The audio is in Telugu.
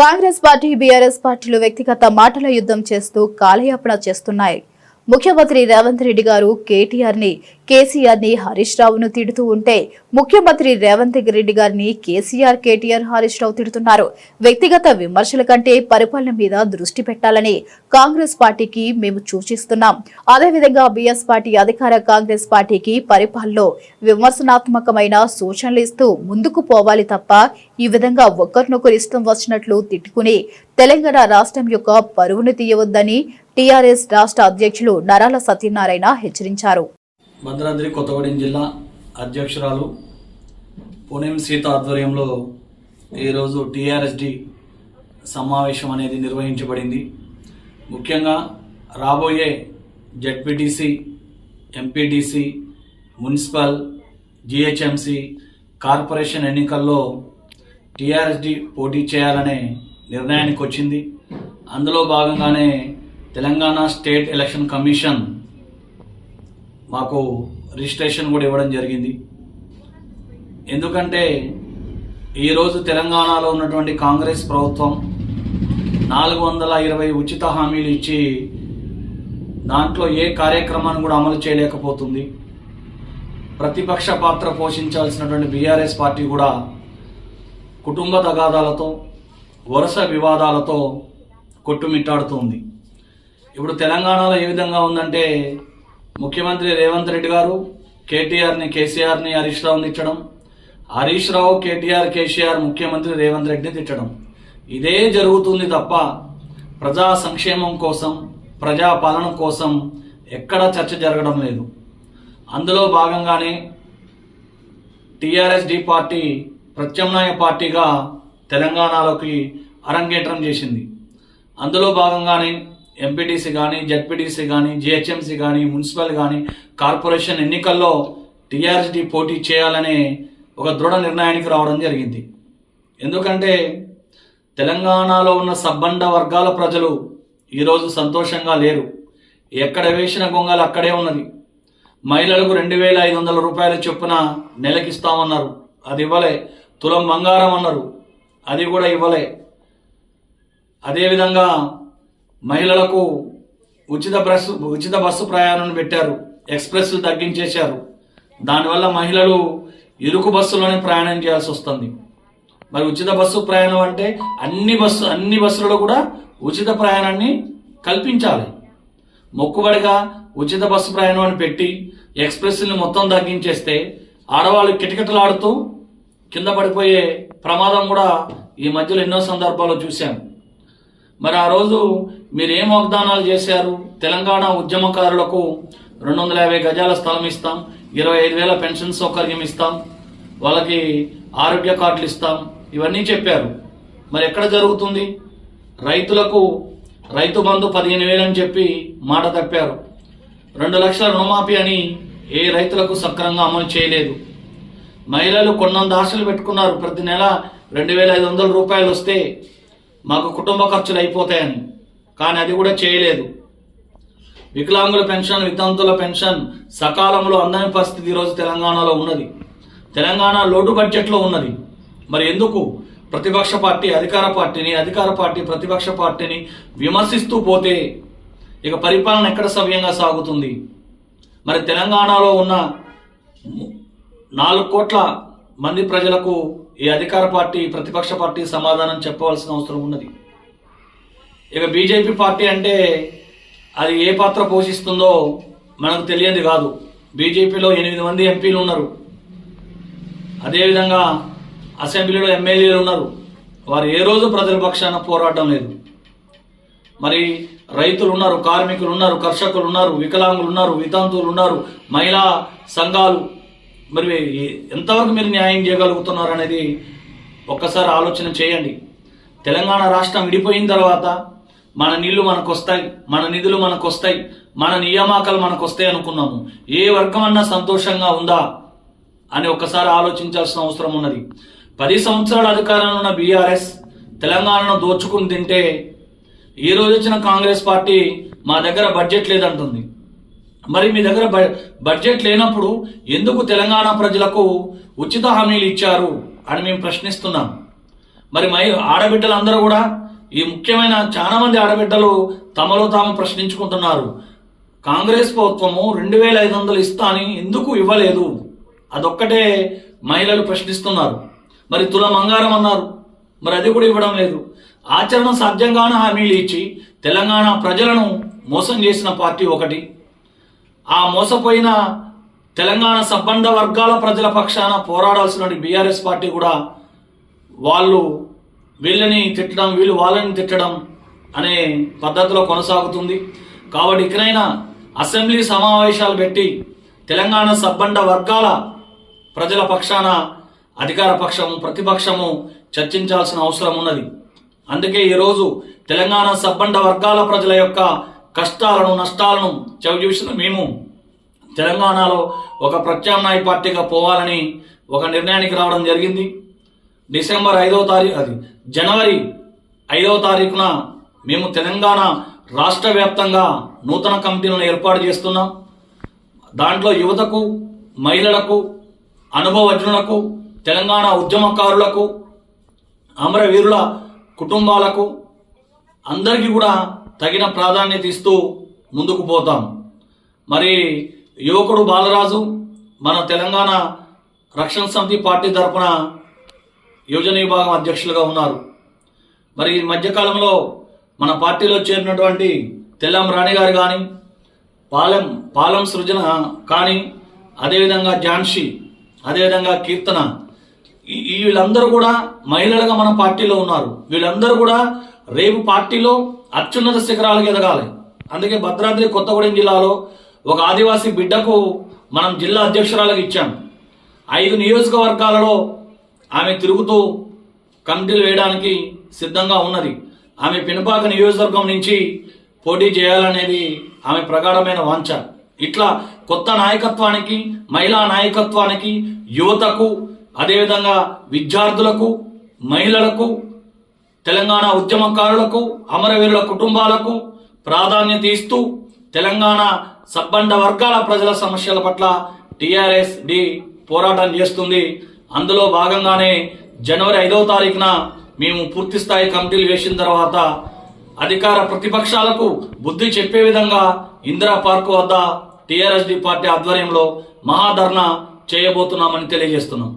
కాంగ్రెస్ పార్టీ బీఆర్ఎస్ పార్టీలు వ్యక్తిగత మాటల యుద్ధం చేస్తూ కాలయాపన చేస్తున్నాయి. ముఖ్యమంత్రి రేవంత్ రెడ్డి గారు కేటీఆర్ని కేసీఆర్ని హరీష్ రావును తిడుతూ ఉంటే ముఖ్యమంత్రి రేవంత్ రెడ్డి గారిని కేసీఆర్ కేటీఆర్ హరీష్ రావు తిడుతున్నారు. వ్యక్తిగత విమర్శల కంటే పరిపాలన మీద దృష్టి పెట్టాలని కాంగ్రెస్ పార్టీకి మేము సూచిస్తున్నాం. అదేవిధంగా బీఎస్ పార్టీ అధికార కాంగ్రెస్ పార్టీకి పరిపాలనలో విమర్శనాత్మకమైన సూచనలు ఇస్తూ ముందుకు పోవాలి తప్ప ఈ విధంగా ఒకరినొకరు ఇష్టం వచ్చినట్లు తిట్టుకుని తెలంగాణ రాష్ట్రం యొక్క పరువును తీయవద్దని టీఆర్ఎస్ రాష్ట్ర అధ్యక్షులు నరాల సత్యనారాయణ హెచ్చరించారు. భద్రాద్రి కొత్తగూడెం జిల్లా అధ్యక్షురాలు పునేం సీత ఆధ్వర్యంలో ఈరోజు టీఆర్ఎస్డి సమావేశం అనేది నిర్వహించబడింది. ముఖ్యంగా రాబోయే ZPTC MPTC municipal GHMC corporation ఎన్నికల్లో టీఆర్ఎస్డి పోటీ చేయాలనే నిర్ణయానికి వచ్చింది అందులో భాగంగానే తెలంగాణ స్టేట్ ఎలక్షన్ కమిషన్ మాకు రిజిస్ట్రేషన్ కూడా ఇవ్వడం జరిగింది. ఎందుకంటే ఈరోజు తెలంగాణలో ఉన్నటువంటి కాంగ్రెస్ ప్రభుత్వం నాలుగు వందల ఇరవై ఉచిత హామీలు ఇచ్చి దాంట్లో ఏ కార్యక్రమాన్ని కూడా అమలు చేయలేకపోతుంది. ప్రతిపక్ష పాత్ర పోషించాల్సినటువంటి బీఆర్ఎస్ పార్టీ కూడా కుటుంబ తగాదాలతో వరుస వివాదాలతో కొట్టుమిట్టాడుతుంది. ఇప్పుడు తెలంగాణలో ఏ విధంగా ఉందంటే ముఖ్యమంత్రి రేవంత్ రెడ్డి గారు కేటీఆర్ని కేసీఆర్ని హరీష్ రావుని తిట్టడం హరీష్ రావు కేటీఆర్ కేసీఆర్ ముఖ్యమంత్రి రేవంత్ రెడ్డిని తిట్టడం. ఇదే జరుగుతుంది తప్ప ప్రజా సంక్షేమం కోసం ప్రజా పాలన కోసం ఎక్కడ చర్చ జరగడం లేదు. అందులో భాగంగానే టీఆర్ఎస్ డి పార్టీ ప్రత్యామ్నాయ పార్టీగా తెలంగాణలోకి అరంగేట్రం చేసింది. అందులో భాగంగానే ఎంపీటీసీ కానీ జడ్పీటీసీ కానీ జిహెచ్ఎంసీ కానీ మున్సిపల్ కానీ కార్పొరేషన్ ఎన్నికల్లో టీఆర్ఎస్డి పోటీ చేయాలనే ఒక దృఢ నిర్ణయానికి రావడం జరిగింది. ఎందుకంటే తెలంగాణలో ఉన్న సబ్బండ వర్గాల ప్రజలు ఈరోజు సంతోషంగా లేరు. ఎక్కడ వేసిన గొంగలు అక్కడే ఉన్నది. మహిళలకు రెండు వేల ఐదు వందల రూపాయల చొప్పున నెలకిస్తామన్నారు. అది ఇవ్వలే. తులం బంగారం అన్నారు. అది కూడా ఇవ్వలే. అదేవిధంగా మహిళలకు ఉచిత బస్సు ఉచిత బస్సు ప్రయాణం పెట్టారు. ఎక్స్ప్రెస్లు తగ్గించేశారు. దానివల్ల మహిళలు ఇరుకు బస్సులోనే ప్రయాణం చేయాల్సి వస్తుంది. మరి ఉచిత బస్సు ప్రయాణం అంటే అన్ని బస్సు అన్ని బస్సులలో కూడా ఉచిత ప్రయాణాన్ని కల్పించాలి. మొక్కుబడిగా ఉచిత బస్సు ప్రయాణం అని పెట్టి ఎక్స్ప్రెస్ని మొత్తం తగ్గించేస్తే ఆడవాళ్ళు కిటకిటలాడుతూ కింద పడిపోయే ప్రమాదం కూడా ఈ మధ్యలో ఎన్నో సందర్భాల్లో చూశాను మరి ఆ రోజు మీరు ఏం వాగ్దానాలు చేశారు? తెలంగాణ ఉద్యమకారులకు రెండు వందల యాభై గజాల స్థలం ఇస్తాం ఇరవై ఐదు వేల పెన్షన్ సౌకర్యం ఇస్తాం వాళ్ళకి ఆరోగ్య కార్డులు ఇస్తాం ఇవన్నీ చెప్పారు. మరి ఎక్కడ జరుగుతుంది? రైతులకు రైతు బంధు పదిహేను వేలు అని చెప్పి మాట తప్పారు. రెండు లక్షల రుణమాఫీ అని ఏ రైతులకు సక్రమంగా అమలు చేయలేదు. మహిళలు కొన్నంత ఆశలు పెట్టుకున్నారు. ప్రతి నెల రెండు వేల ఐదు వందల రూపాయలు వస్తే మాకు కుటుంబ ఖర్చులు అయిపోతాయని. కానీ అది కూడా చేయలేదు. వికలాంగుల పెన్షన్ వితంతుల పెన్షన్ సకాలంలో అందని పరిస్థితి ఈరోజు తెలంగాణలో ఉన్నది. తెలంగాణ లోటు బడ్జెట్లో ఉన్నది. మరి ఎందుకు? ప్రతిపక్ష పార్టీ అధికార పార్టీని అధికార పార్టీ ప్రతిపక్ష పార్టీని విమర్శిస్తూ పోతే ఇక పరిపాలన ఎక్కడ సవ్యంగా సాగుతుంది? మరి తెలంగాణలో ఉన్న నాలుగు కోట్ల మంది ప్రజలకు ఈ అధికార పార్టీ ప్రతిపక్ష పార్టీ సమాధానం చెప్పవలసిన అవసరం ఉన్నది. ఇక బీజేపీ పార్టీ అంటే అది ఏ పాత్ర పోషిస్తుందో మనకు తెలియదు కాదు. బీజేపీలో ఎనిమిది మంది ఎంపీలు ఉన్నారు. అదేవిధంగా అసెంబ్లీలో ఎమ్మెల్యేలు ఉన్నారు. వారు ఏ రోజు ప్రజల పక్షాన పోరాటం లేదు. మరి రైతులు ఉన్నారు కార్మికులు ఉన్నారు కర్షకులు ఉన్నారు వికలాంగులు ఉన్నారు వితంతువులు ఉన్నారు మహిళా సంఘాలు మరి ఎంతవరకు మీరు న్యాయం చేయగలుగుతున్నారు అనేది ఒక్కసారి ఆలోచన చేయండి. తెలంగాణ రాష్ట్రం విడిపోయిన తర్వాత మన నీళ్ళు మనకు వస్తాయి మన నిధులు మనకు వస్తాయి మన నియామకాలు మనకు వస్తాయి అనుకున్నాము. ఏ వర్గం అన్నా సంతోషంగా ఉందా అని ఒకసారి ఆలోచించాల్సిన అవసరం ఉన్నది. పది సంవత్సరాల అధికారంలో ఉన్న బీఆర్ఎస్ తెలంగాణను దోచుకుని తింటే ఈరోజు వచ్చిన కాంగ్రెస్ పార్టీ మా దగ్గర బడ్జెట్ లేదంటుంది. మరి మీ దగ్గర బడ్జెట్ లేనప్పుడు ఎందుకు తెలంగాణ ప్రజలకు ఉచిత హామీలు ఇచ్చారు అని మేము ప్రశ్నిస్తున్నాం. మరి మై ఆడబిడ్డలందరూ కూడా ఈ ముఖ్యమైన చాలా మంది ఆడబిడ్డలు తమలో తాము ప్రశ్నించుకుంటున్నారు. కాంగ్రెస్ ప్రభుత్వము రెండు వేల ఐదు వందలు ఇస్తా అని ఎందుకు ఇవ్వలేదు? అదొక్కటే మహిళలు ప్రశ్నిస్తున్నారు. మరి తుల మంగారం అన్నారు. మరి అది కూడా ఇవ్వడం లేదు. ఆచరణ సాధ్యంగానే హామీలు ఇచ్చి తెలంగాణ ప్రజలను మోసం చేసిన పార్టీ ఒకటి. ఆ మోసపోయిన తెలంగాణ సబ్బండ వర్గాల ప్రజల పక్షాన పోరాడాల్సిన బీఆర్ఎస్ పార్టీ కూడా వాళ్ళు వీళ్ళని తిట్టడం వీళ్ళు వాళ్ళని తిట్టడం అనే పద్ధతిలో కొనసాగుతుంది. కాబట్టి ఇకనైనా అసెంబ్లీ సమావేశాలు పెట్టి తెలంగాణ సబ్బండ వర్గాల ప్రజల పక్షాన అధికార పక్షము ప్రతిపక్షము చర్చించాల్సిన అవసరం ఉన్నది. అందుకే ఈరోజు తెలంగాణ సబ్బండ వర్గాల ప్రజల యొక్క కష్టాలను నష్టాలను చవిచూసిన మేము. తెలంగాణలో ఒక ప్రత్యామ్నాయ పార్టీగా పోవాలని ఒక నిర్ణయానికి రావడం జరిగింది. డిసెంబర్ ఐదవ తారీఖు అది జనవరి ఐదవ తారీఖున మేము తెలంగాణ రాష్ట్ర వ్యాప్తంగా నూతన కమిటీలను ఏర్పాటు చేస్తున్నాం. దాంట్లో యువతకు మహిళలకు అనుభవజ్ఞులకు తెలంగాణ ఉద్యమకారులకు అమరవీరుల కుటుంబాలకు అందరికీ కూడా తగిన ప్రాధాన్యత ఇస్తూ ముందుకు పోతాం. మరి యువకుడు బాలరాజు మన తెలంగాణ రక్షణ సమితి పార్టీ తరపున యువజన విభాగం అధ్యక్షులుగా ఉన్నారు. మరి ఈ మధ్యకాలంలో మన పార్టీలో చేరినటువంటి తెల్లం రాణి గారు కానీ పాలెం పాలెం సృజన కానీ అదేవిధంగా ఝాన్సీ అదేవిధంగా కీర్తన ఈ వీళ్ళందరూ కూడా మహిళలుగా మన పార్టీలో ఉన్నారు. వీళ్ళందరూ కూడా రేపు పార్టీలో అత్యున్నత శిఖరాలకు ఎదగాలి. అందుకే భద్రాద్రి కొత్తగూడెం జిల్లాలో ఒక ఆదివాసీ బిడ్డకు మనం జిల్లా అధ్యక్షురాలకు ఇచ్చాం. ఐదు నియోజకవర్గాలలో ఆమె తిరుగుతూ కమిటీలు వేయడానికి సిద్ధంగా ఉన్నది. ఆమె పినపాక నియోజకవర్గం నుంచి పోటీ చేయాలనేది ఆమె ప్రగాఢమైన వాంఛ. ఇట్లా కొత్త నాయకత్వానికి మహిళా నాయకత్వానికి యువతకు అదేవిధంగా విద్యార్థులకు మహిళలకు తెలంగాణ ఉద్యమకారులకు అమరవీరుల కుటుంబాలకు ప్రాధాన్యత ఇస్తూ తెలంగాణ సబ్బండ వర్గాల ప్రజల సమస్యల పట్ల టిఆర్ఎస్ డి పోరాటం చేస్తుంది. అందులో భాగంగానే జనవరి ఐదవ తారీఖున మేము పూర్తిస్థాయి కమిటీలు వేసిన తర్వాత అధికార ప్రతిపక్షాలకు బుద్ధి చెప్పే విధంగా ఇందిరా పార్క్ వద్ద టీఆర్ఎస్ డి పార్టీ ఆధ్వర్యంలో మహాధర్నా చేయబోతున్నామని తెలియజేస్తున్నాం.